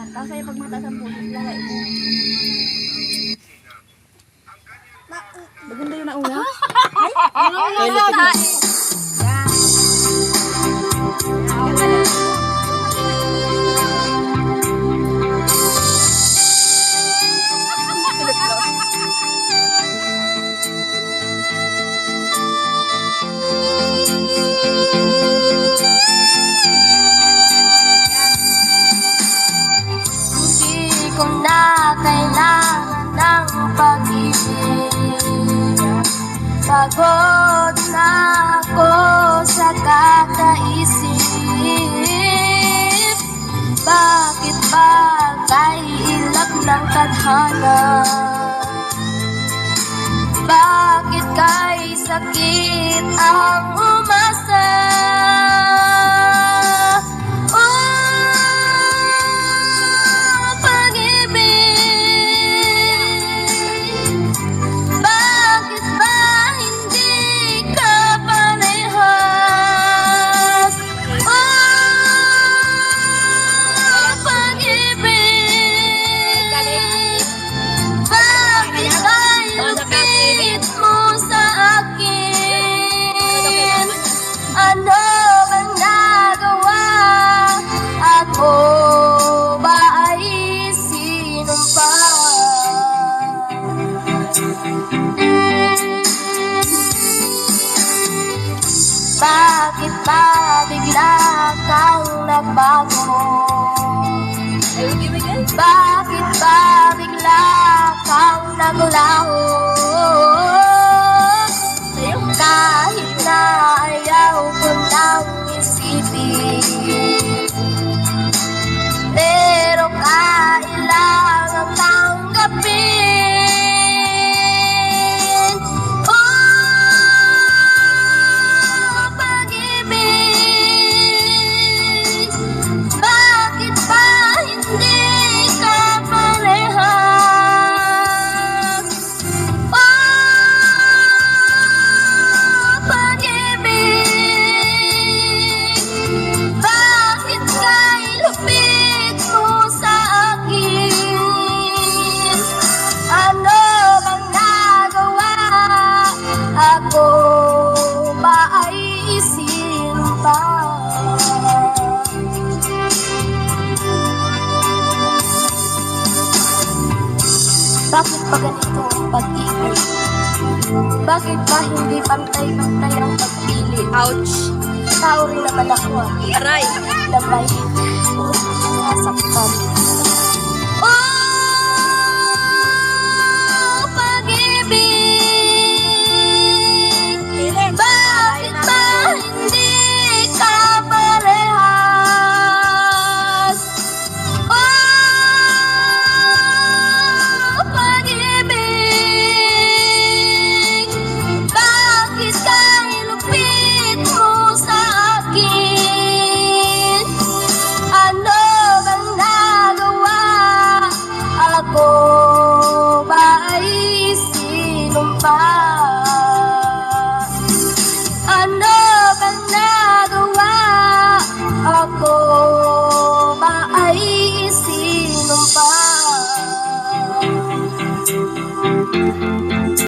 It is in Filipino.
Yan. Tapos sa'yo pag mataas ang puso, lalay mo. Maganda yun na una. Ay, ano Ay, lapit Pagod na ako sa kakaisip Bakit ba kay ilag ng tadhana? Bakit kay sakit ang Bakit ba bigla kang nagbago? Bakit ba ganito ang pag-ibig? Bakit ba hindi pantay-pantay ang pagpili? Ouch! Tao rin naman ako ah. Aray! Labay. Puso na saktan.